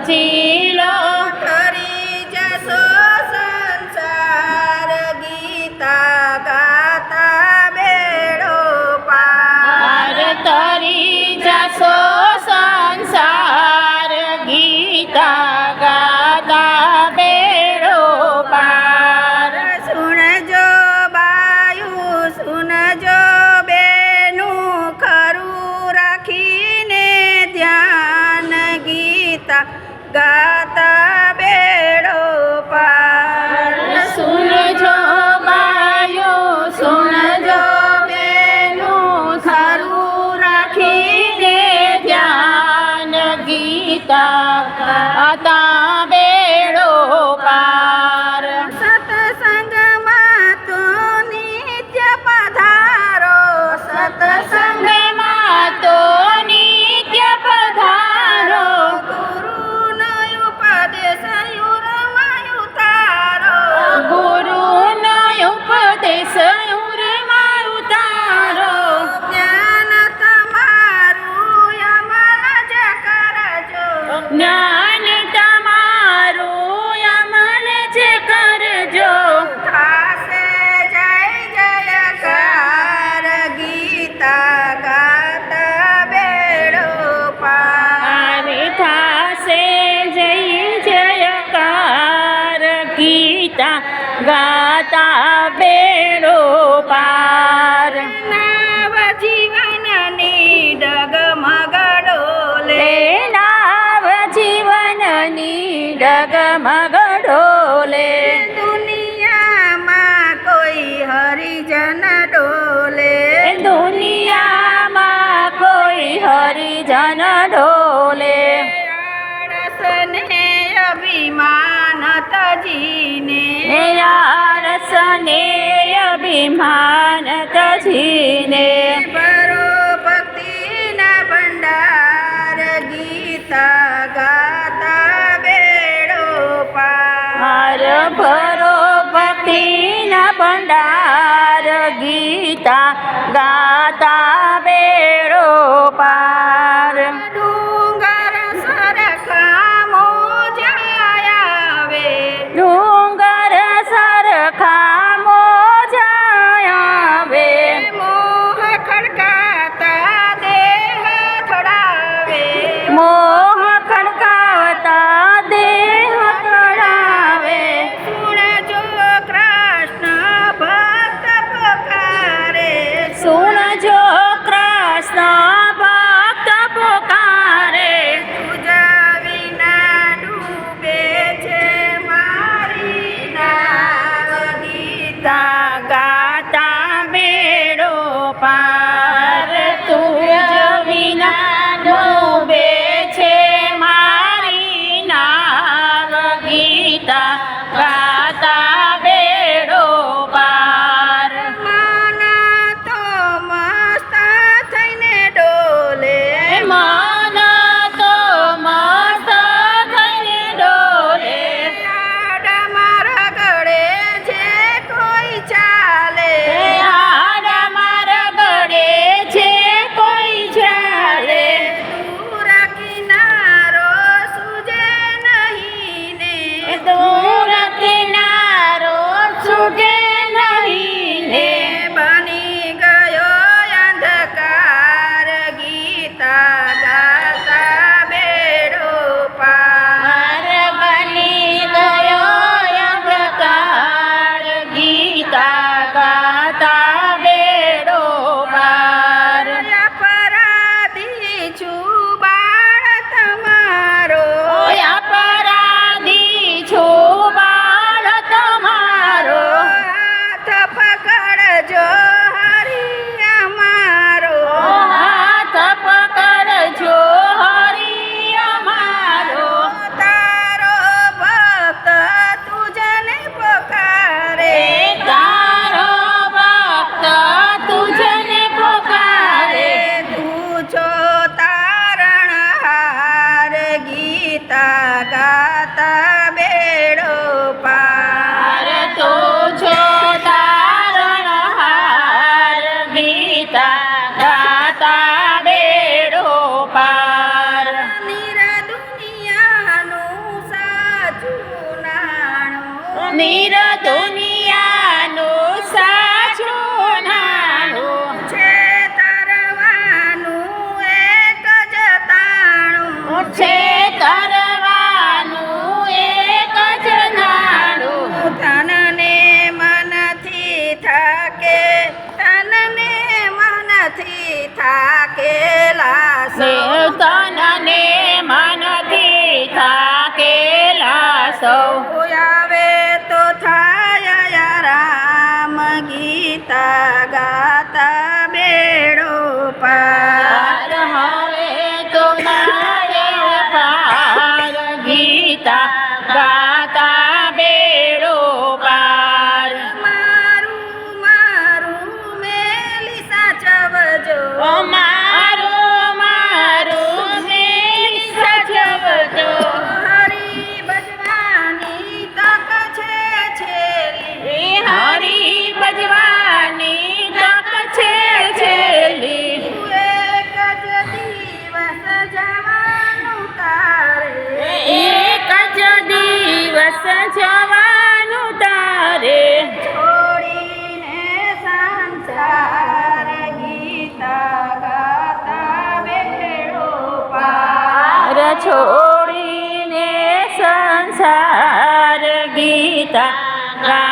જીલો હરી જશો સંસાર ગીતા ગાતા બેડો પાર. તરી જશો સંસાર ગીતા ગા ગાતા બેડો પાર. નવ જીવનની ડગમગડોલે નવ જીવનની ડગમગડોલે દુનિયામાં કોઈ હરિજન ડોલે. દુનિયામાં કોઈ હરિજન ડોલે. આળસને અભિમાન માતાજીને. રસને અભિમાન તજીને. ભરો ભક્તિના ભંડાર ગીતા ગાતા બેડો પાર. ભરો ભક્તિના ભંડાર ગીતા ગાતા બેડો પાર. जो છે તરવાનું એક જ તનને મનથી થાકે તનને મનથી થાકેલા સો તનને મનથી થાકેલા સૌ આવે તો થાય રામ ગીતા ગા સચવાનું તારે. છોડીને સંસાર ગીતા ગાતા બેડો પાર છોડીને સંસાર ગીતા ગા